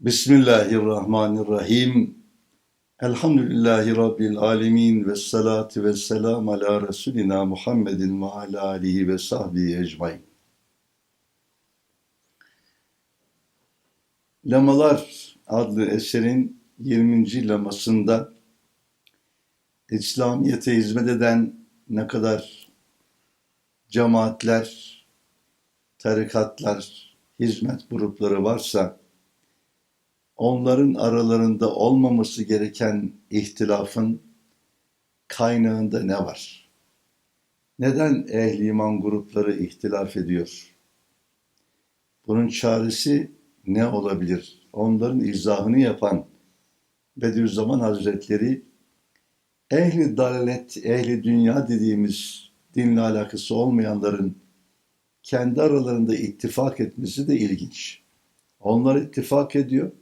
Bismillahirrahmanirrahim. Elhamdülillahi Rabbil alemin ve salatu ve selam ala Resulina Muhammedin ve ala alihi ve sahbihi ecmain. Lamalar adlı eserin 20. lamasında İslamiyet'e hizmet eden ne kadar cemaatler, tarikatlar, hizmet grupları varsa onların aralarında olmaması gereken ihtilafın kaynağında ne var? Neden ehli iman grupları ihtilaf ediyor? Bunun çaresi ne olabilir? Onların izahını yapan Bediüzzaman Hazretleri ehli dalalet, ehli dünya dediğimiz dinle alakası olmayanların kendi aralarında ittifak etmesi de ilginç. Onlar ittifak ediyor,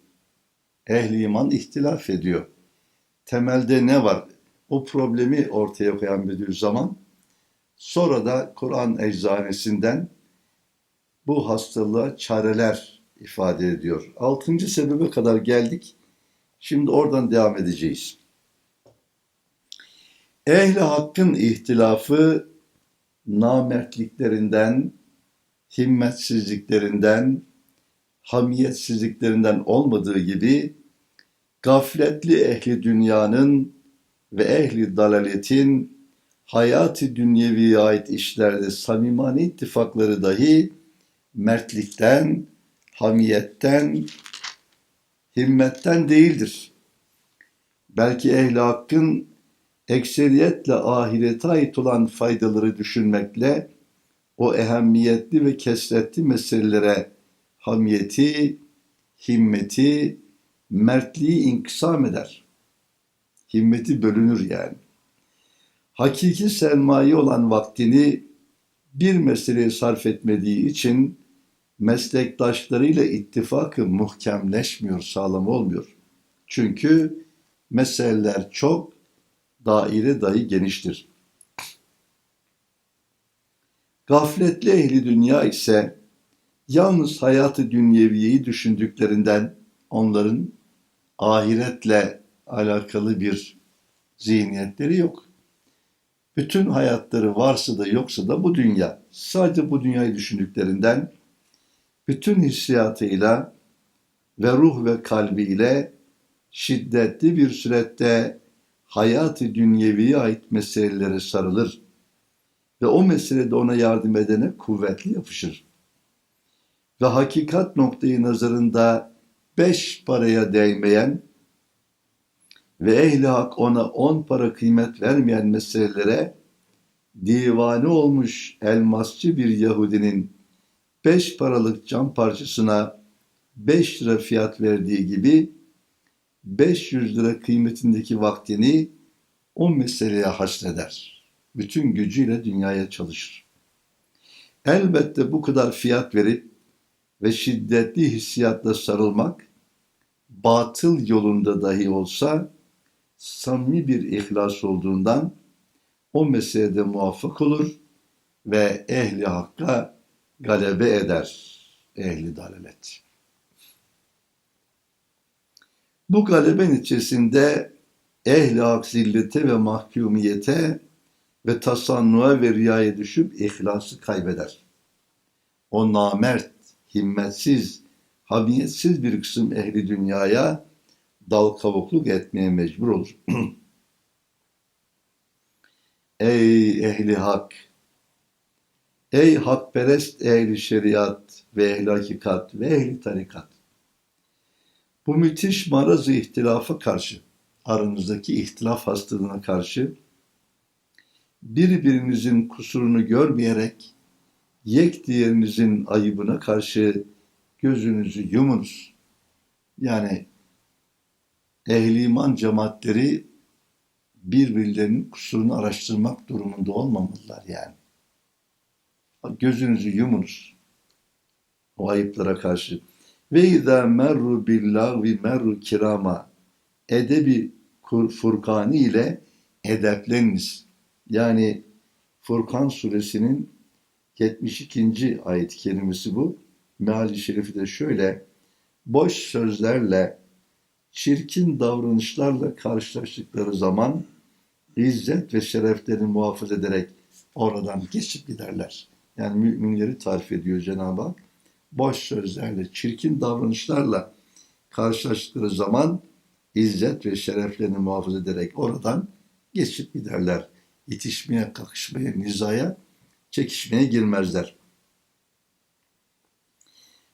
ehli iman ihtilaf ediyor. Temelde ne var? O problemi ortaya koyan Bediüzzaman, sonra da Kur'an eczanesinden bu hastalığa çareler ifade ediyor. Altıncı sebebe kadar geldik. Şimdi oradan devam edeceğiz. Ehli hakkın ihtilafı namertliklerinden, himmetsizliklerinden, hamiyetsizliklerinden olmadığı gibi gafletli ehli dünyanın ve ehli dalaletin hayati dünyeviye ait işlerde samimani ittifakları dahi mertlikten, hamiyetten, himmetten değildir. Belki ehli hakkın ekseriyetle ahirete ait olan faydaları düşünmekle o ehemmiyetli ve kesretli meselelere hamiyeti, himmeti, mertliği inkısam eder. Himmeti bölünür yani. Hakiki sermaye olan vaktini bir meseleye sarf etmediği için meslektaşlarıyla ittifakı muhkemleşmiyor, sağlam olmuyor. Çünkü meseleler çok, daire dahi geniştir. Gafletli ehli dünya ise yalnız hayatı dünyeviyeyi düşündüklerinden onların ahiretle alakalı bir zihniyetleri yok. Bütün hayatları varsa da yoksa da bu dünya. Sadece bu dünyayı düşündüklerinden bütün hissiyatıyla ve ruh ve kalbiyle şiddetli bir surette hayatı dünyeviye ait meselelere sarılır ve o meselede ona yardım edene kuvvetli yapışır. Ve hakikat noktayı nazarında beş paraya değmeyen ve ehli hak ona on para kıymet vermeyen meselelere divane olmuş elmasçı bir Yahudinin beş paralık cam parçasına beş lira fiyat verdiği gibi 500 lira kıymetindeki vaktini o meseleye hasreder. Bütün gücüyle dünyaya çalışır. Elbette bu kadar fiyat verip ve şiddetli hissiyatla sarılmak batıl yolunda dahi olsa samimi bir ihlas olduğundan o meselede muvaffak olur ve ehli hakka galebe eder ehli dalalet. Bu galeben içerisinde ehli hak zillete ve mahkumiyete ve tasannuğa ve riyaya düşüp ihlası kaybeder. O namert, himmetsiz, hamiyetsiz bir kısım ehli dünyaya dal kavukluk etmeye mecbur olur. Ey ehli hak! Ey hakperest ehli şeriat ve ehli hakikat ve ehli tarikat! Bu müthiş maraz ihtilafa karşı, aranızdaki ihtilaf hastalığına karşı birbirinizin kusurunu görmeyerek yek diğerinizin ayıbına karşı gözünüzü yumunuz. Yani ehli iman cemaatleri birbirlerinin kusurunu araştırmak durumunda olmamalılar yani. Gözünüzü yumunuz o ayıplara karşı. Ve izâ merru billâhvi merru kirama edebi Furkani ile edepleniniz. Yani Furkan suresinin 72. ayet kelimesi bu. Meali şerifi de şöyle. boş sözlerle, çirkin davranışlarla karşılaştıkları zaman izzet ve şereflerini muhafaza ederek oradan geçip giderler. Yani müminleri tarif ediyor Cenab-ı Hak. Boş sözlerle, çirkin davranışlarla karşılaştıkları zaman izzet ve şereflerini muhafaza ederek oradan geçip giderler. İtişmeye, kakışmaya, nizaya, çekişmeye girmezler.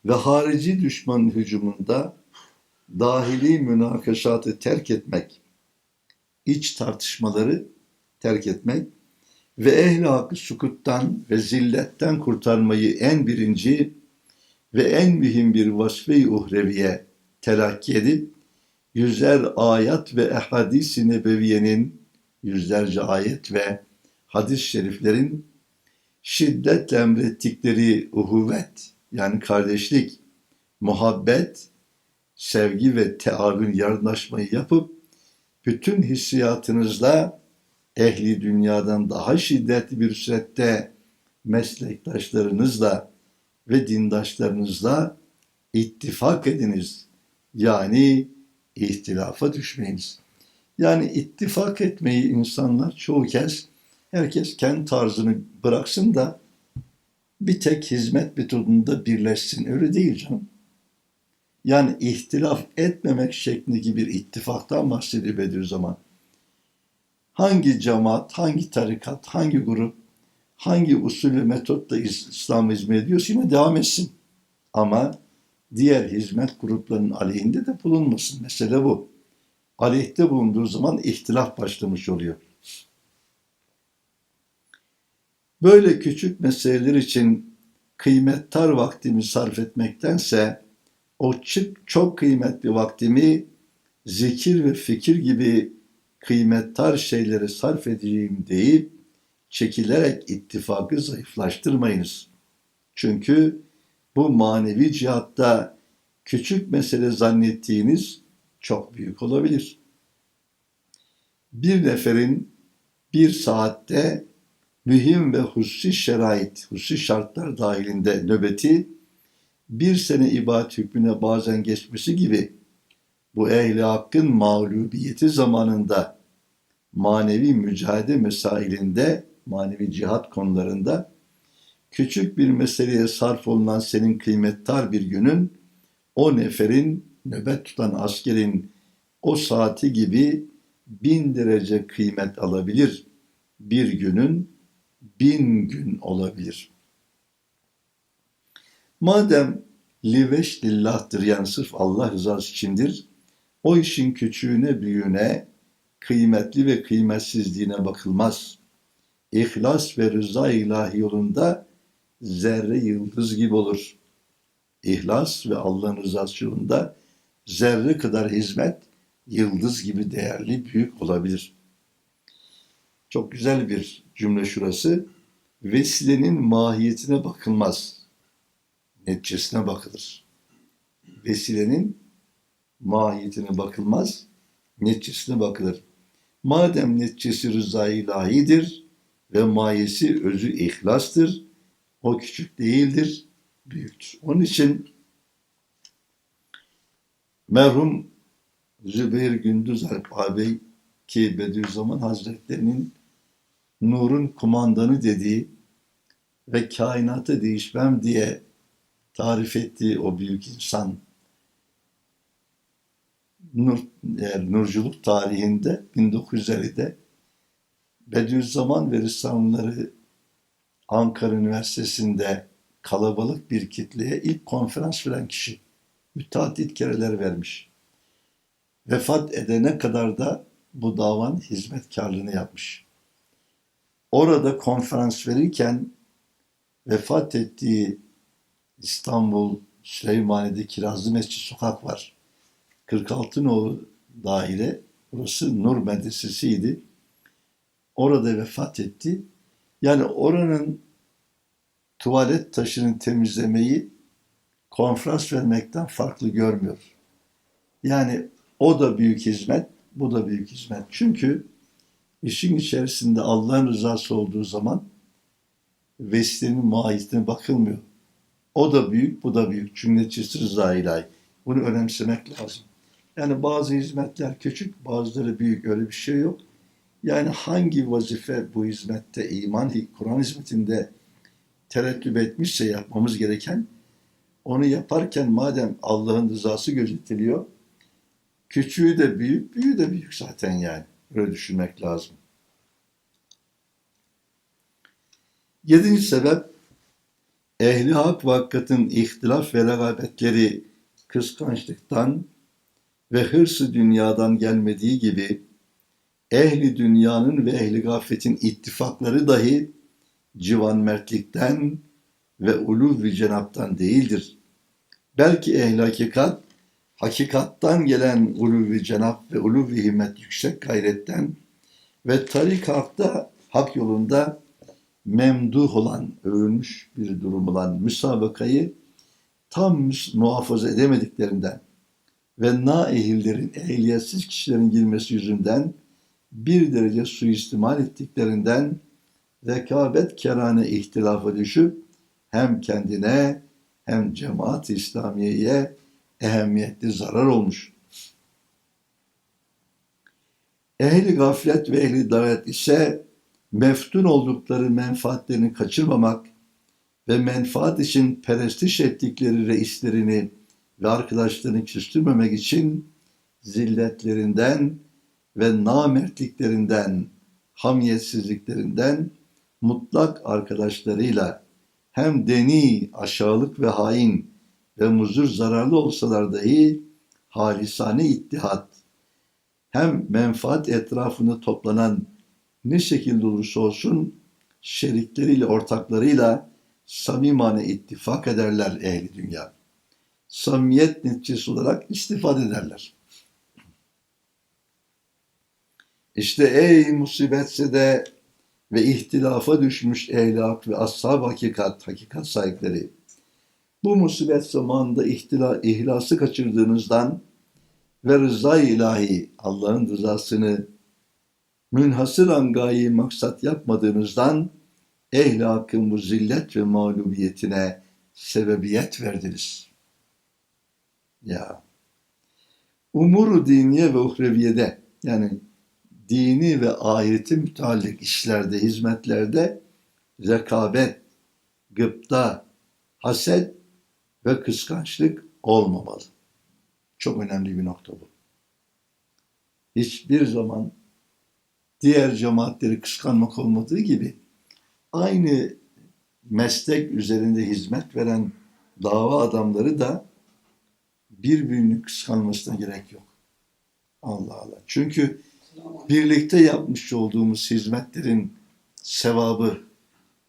Ve harici düşmanın hücumunda dahili münakaşatı terk etmek, iç tartışmaları terk etmek ve ehli hakkı sukuttan ve zilletten kurtarmayı en birinci ve en mühim bir vasfe-i uhreviye telakki edip yüzler ayet ve ehadis-i nebeviyenin yüzlerce ayet ve hadis-i şeriflerin şiddetle emrettikleri uhuvvet yani kardeşlik, muhabbet, sevgi ve teavün yardımlaşmayı yapıp bütün hissiyatınızla ehli dünyadan daha şiddetli bir surette meslektaşlarınızla ve dindaşlarınızla ittifak ediniz. Yani ihtilafa düşmeyiniz. Yani ittifak etmeyi insanlar çoğu kez herkes kendi tarzını bıraksın da bir tek hizmet metodunda birleşsin. Öyle değil canım. Yani ihtilaf etmemek şeklindeki bir ittifaktan bahsediyor Bediüzzaman. Hangi cemaat, hangi tarikat, hangi grup, hangi usulü metotla İslam hizmet ediyorsa yine devam etsin. Ama diğer hizmet gruplarının aleyhinde de bulunmasın. Mesele bu. Aleyhte bulunduğu zaman ihtilaf başlamış oluyor. Böyle küçük meseleler için kıymettar vaktimi sarf etmektense o çok kıymetli vaktimi zikir ve fikir gibi kıymettar şeylere sarf edeceğim deyip çekilerek ittifakı zayıflaştırmayınız. Çünkü bu manevi cihatta küçük mesele zannettiğiniz çok büyük olabilir. Bir neferin bir saatte mühim ve hususi şerait, hususi şartlar dahilinde nöbeti bir sene ibadet hükmüne bazen geçmesi gibi bu ehli hakkın mağlubiyeti zamanında manevi mücadele mesailinde, manevi cihat konularında küçük bir meseleye sarf olunan senin kıymettar bir günün o neferin nöbet tutan askerin o saati gibi bin derece kıymet alabilir. Bir günün bin gün olabilir. Madem liveş lillah'tır yani sırf Allah rızası içindir, o işin küçüğüne büyüğüne, kıymetli ve kıymetsizliğine bakılmaz. İhlas ve rıza ilahi yolunda zerre yıldız gibi olur. İhlas ve Allah'ın rızası yolunda zerre kadar hizmet yıldız gibi değerli, büyük olabilir. Çok güzel bir cümle şurası. Vesilenin mahiyetine bakılmaz. Neticesine bakılır. Vesilenin mahiyetine bakılmaz, neticesine bakılır. Madem neticesi rıza ilahidir ve mayesi özü ihlastır, o küçük değildir, büyüktür. Onun için merhum Zübeyir Gündüz Alp ağabey ki Bediüzzaman Hazretlerinin nurun kumandanı dediği ve kainatı değişmem diye tarif ettiği o büyük insan Nur, yani nurculuk tarihinde 1950'de Bediüzzaman ve Risaleleri Ankara Üniversitesi'nde kalabalık bir kitleye ilk konferans veren kişi. Müteaddit kereler vermiş. Vefat edene kadar da bu davanın hizmetkarlığını yapmış. Orada konferans verirken vefat ettiği İstanbul Süleymaniye'de Kirazlı Mescid Sokak var. 46 nolu daire, burası Nur Medresesi'ydi. Orada vefat etti. Yani oranın tuvalet taşını temizlemeyi konferans vermekten farklı görmüyor. Yani o da büyük hizmet, bu da büyük hizmet. Çünkü işin içerisinde Allah'ın rızası olduğu zaman vesilenin mahiyetine bakılmıyor. O da büyük, bu da büyük. Cümlecisi rıza ilahi. Bunu önemsemek lazım. Yani bazı hizmetler küçük, bazıları büyük. Öyle bir şey yok. Yani hangi vazife bu hizmette, iman, Kur'an hizmetinde tereddüt etmişse yapmamız gereken, onu yaparken madem Allah'ın rızası gözetiliyor, küçüğü de büyük, büyüğü de büyük zaten yani. Öyle düşünmek lazım. Yedinci sebep, ehli hak vakıtın ihtilaf ve rekabetleri kıskançlıktan ve hırsı dünyadan gelmediği gibi ehli dünyanın ve ehli gafletin ittifakları dahi civan mertlikten ve ulu cenaptan değildir. Belki ehli hakikat, hakikattan gelen ulu cenap ve ulu himmet yüksek gayretten ve tarik hakta, hak yolunda memduh olan, övülmüş bir durum olan müsabakayı tam muhafaza edemediklerinden ve naehillerin, ehliyetsiz kişilerin girmesi yüzünden bir derece suistimal ettiklerinden rekabet kerane ihtilafa düşüp hem kendine hem cemaat-i İslamiye'ye ehemmiyetli zarar olmuş. Ehli gaflet ve ehli davet ise meftun oldukları menfaatlerini kaçırmamak ve menfaat için perestiş ettikleri reislerini ve arkadaşlarını küstürmemek için zilletlerinden ve namertliklerinden, hamiyetsizliklerinden mutlak arkadaşlarıyla hem deni, aşağılık ve hain ve muzur zararlı olsalar dahi halisane ittihat, hem menfaat etrafında toplanan ne şekilde olursa olsun şerikleriyle, ortaklarıyla samimane ittifak ederler ehli dünya. Samimiyet neticesi olarak istifade ederler. İşte ey musibetse de ve ihtilafa düşmüş ehlak ve ashab hakikat, hakikat sahipleri. Bu musibet zamanında ihtila, ihlası kaçırdığınızdan ve rıza ilahi, Allah'ın rızasını münhasıran gayi maksat yapmadığınızdan ehl-i bu zillet ve mağlubiyetine sebebiyet verdiniz. Ya. Umuru diniye ve uhreviyede yani dini ve ahireti müteallik işlerde, hizmetlerde rekabet, gıpta, haset ve kıskançlık olmamalı. Çok önemli bir nokta bu. Hiçbir zaman diğer cemaatleri kıskanmak olmadığı gibi aynı meslek üzerinde hizmet veren dava adamları da birbirini kıskanmasına gerek yok. Allah Allah. Çünkü birlikte yapmış olduğumuz hizmetlerin sevabı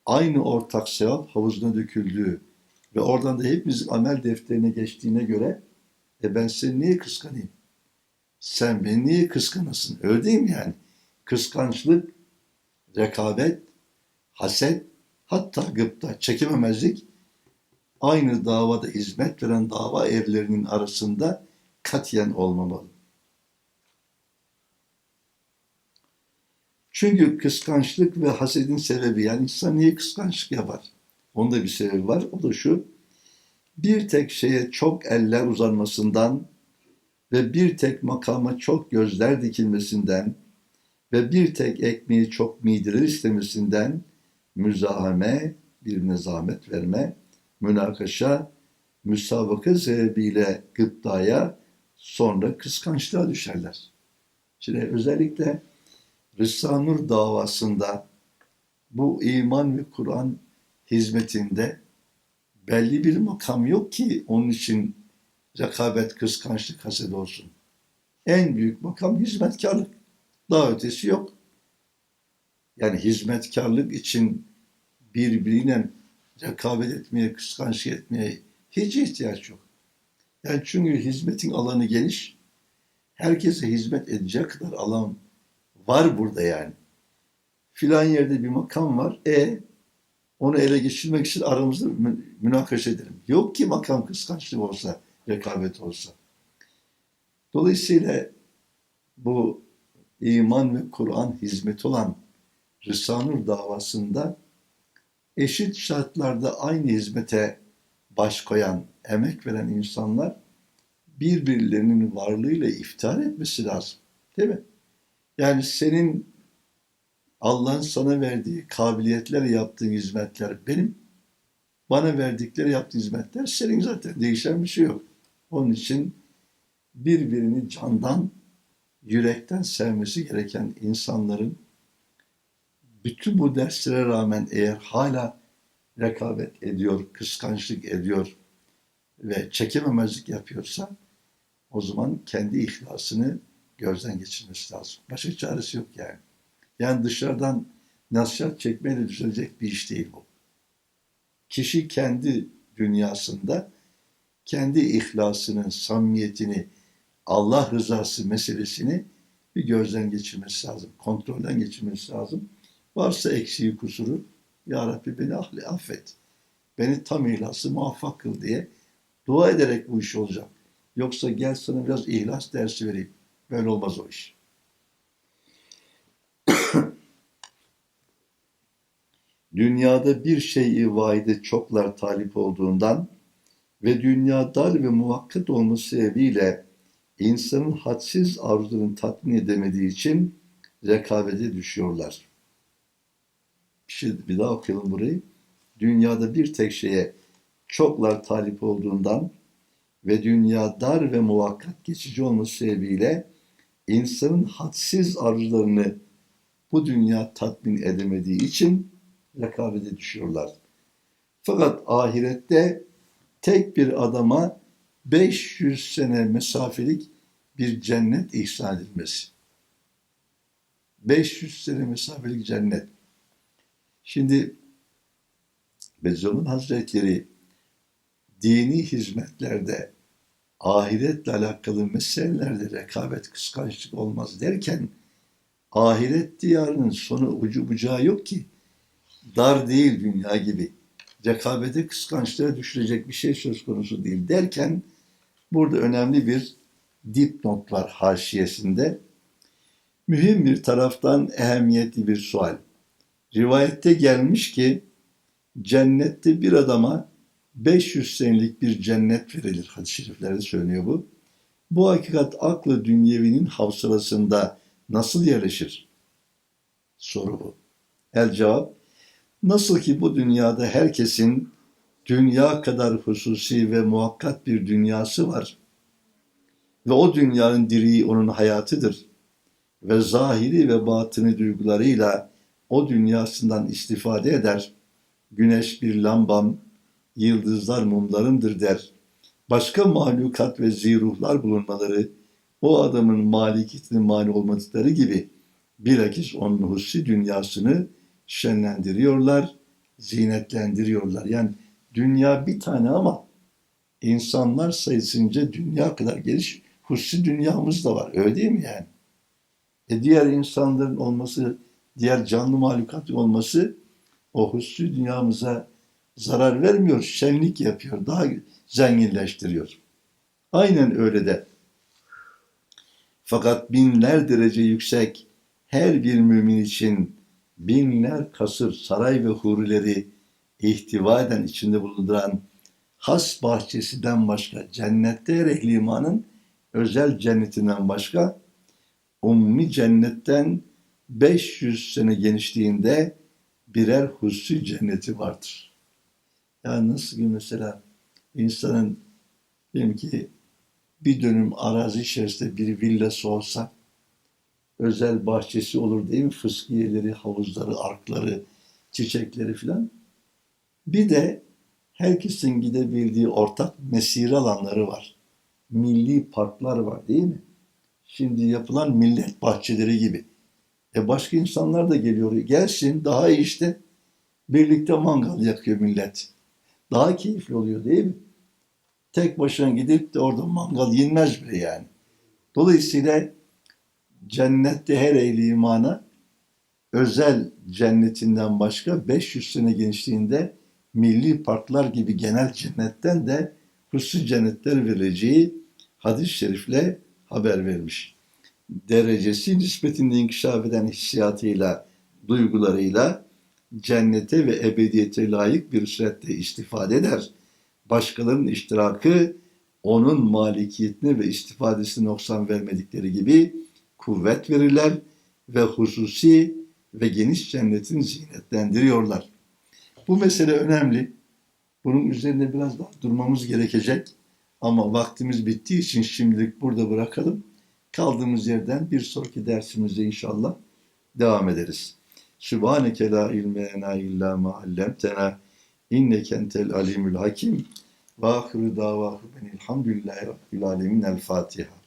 aynı ortak sevap havuzuna döküldüğü ve oradan da hepimizin amel defterine geçtiğine göre e ben seni niye kıskanayım? Sen beni niye kıskanasın? Öyle değil mi yani? Kıskançlık, rekabet, haset, hatta gıpta, çekememezlik aynı davada hizmet veren dava erlerinin arasında katiyen olmamalı. Çünkü kıskançlık ve hasedin sebebi yani insan niye kıskançlık yapar? Onda bir sebebi var. O da şu. Bir tek şeye çok eller uzanmasından ve bir tek makama çok gözler dikilmesinden ve bir tek ekmeği çok mideler istemesinden müzahame, bir nezamet verme, münakaşa, müsabaka sebebiyle gıptaya sonra kıskançlığa düşerler. Şimdi özellikle Risale-i davasında bu iman ve Kur'an hizmetinde belli bir makam yok ki onun için rekabet, kıskançlık, haset olsun. En büyük makam hizmetkarlık. Daha ötesi yok. Yani hizmetkarlık için birbiriyle rekabet etmeye, kıskançlık etmeye hiç ihtiyaç yok. Yani çünkü hizmetin alanı geniş. Herkese hizmet edecek kadar alan var burada yani. Filan yerde bir makam var. E onu ele geçirmek için aramızda münakaşa edelim. Yok ki makam kıskançlık olsa, rekabet olsa. Dolayısıyla bu iman ve Kur'an hizmeti olan Risanur davasında eşit şartlarda aynı hizmete baş koyan, emek veren insanlar birbirlerinin varlığıyla iftihar etmesi lazım. Değil mi? Yani senin Allah'ın sana verdiği kabiliyetler yaptığın hizmetler benim. Bana verdikleri yaptığı hizmetler senin zaten. Değişen bir şey yok. Onun için birbirini candan, yürekten sevmesi gereken insanların bütün bu derslere rağmen eğer hala rekabet ediyor, kıskançlık ediyor ve çekememezlik yapıyorsa o zaman kendi ihlasını gözden geçirmesi lazım. Başka çaresi yok yani. Yani dışarıdan nasihat çekmeyle düzelecek bir iş değil bu. Kişi kendi dünyasında kendi ihlasının, samimiyetini, Allah rızası meselesini bir gözden geçirmesi lazım. Kontrolden geçirmesi lazım. Varsa eksiği kusuru Ya Rabbi beni affet. Beni tam ihlası muvaffak kıl diye dua ederek bu iş olacak. Yoksa gel sana biraz ihlas dersi vereyim. Böyle olmaz o iş. Dünyada bir şey-i vahide çoklar talip olduğundan ve dünya dar ve muvakkat olması sebebiyle insanın hadsiz arzularını tatmin edemediği için rekabete düşüyorlar. Bir, şey, bir daha okuyalım burayı. Dünyada bir tek şeye çoklar talip olduğundan ve dünya dar ve muvakkat geçici olması sebebiyle insanın hadsiz arzularını bu dünya tatmin edemediği için rekabete düşüyorlar. Fakat ahirette tek bir adama 500 sene mesafelik bir cennet ihsan edilmesi. 500 sene mesafelik cennet. Şimdi Bediüzzaman Hazretleri dini hizmetlerde ahiretle alakalı meselelerde rekabet kıskançlık olmaz derken ahiret diyarının sonu ucu bucağı yok ki. Dar değil dünya gibi. Rekabete kıskançlığa düşürecek bir şey söz konusu değil derken burada önemli bir dipnot var haşiyesinde. Mühim bir taraftan ehemmiyetli bir sual. Rivayette gelmiş ki cennette bir adama 500 senelik bir cennet verilir. Hadis-i şeriflerde söylüyor bu. Bu hakikat aklı dünyevinin havsalasında nasıl yerleşir? Soru bu. El cevap, nasıl ki bu dünyada herkesin dünya kadar hususi ve muhakkat bir dünyası var ve o dünyanın diriği onun hayatıdır ve zahiri ve batını duygularıyla o dünyasından istifade eder. Güneş bir lambam, yıldızlar mumlarımdır der. Başka mahlukat ve ziruhlar bulunmaları o adamın malikiyetine mani olmadıkları gibi bilakis onun hussi dünyasını şenlendiriyorlar, zinetlendiriyorlar. Yani dünya bir tane ama insanlar sayısınca dünya kadar geniş hussi dünyamız da var. Öyle değil mi yani? E diğer insanların olması, diğer canlı mahlukat olması o hussi dünyamıza zarar vermiyor, şenlik yapıyor, daha zenginleştiriyor. Aynen öyle de. Fakat binler derece yüksek her bir mümin için binler kasır, saray ve hurileri ihtiva eden, içinde bulunduran has bahçesinden başka, cennette ehli imanın özel cennetinden başka, umumi cennetten 500 sene genişliğinde birer hususi cenneti vardır. Yani nasıl ki mesela insanın diyelim ki bir dönüm arazi içerisinde bir villası olsa özel bahçesi olur değil mi? Fıskiyeleri, havuzları, arkları, çiçekleri filan. Bir de herkesin gidebildiği ortak mesire alanları var. Milli parklar var değil mi? Şimdi yapılan millet bahçeleri gibi. E başka insanlar da geliyor. Gelsin daha iyi işte. Birlikte mangal yakıyor millet. Daha keyifli oluyor değil mi? Tek başına gidip de orada mangal yenmez bile yani. Dolayısıyla cennette her ehli imana özel cennetinden başka 500 sene genişliğinde milli parklar gibi genel cennetten de hususi cennetler vereceği hadis-i şerifle haber vermiş. Derecesi nispetinde inkişaf eden hissiyatıyla, duygularıyla cennete ve ebediyete layık bir surette istifade eder. Başkalarının iştirakı onun malikiyetine ve istifadesine noksan vermedikleri gibi kuvvet verirler ve hususi ve geniş cennetin zinetlendiriyorlar. Bu mesele önemli. Bunun üzerine biraz daha durmamız gerekecek. Ama vaktimiz bittiği için şimdilik burada bırakalım. Kaldığımız yerden bir sonraki dersimizde inşallah devam ederiz. Sübhaneke la ilme lena illa ma allamtena inneke entel alimul hakim ve ahiru davahu benilhamdülillahi rabbil alemin el Fatiha.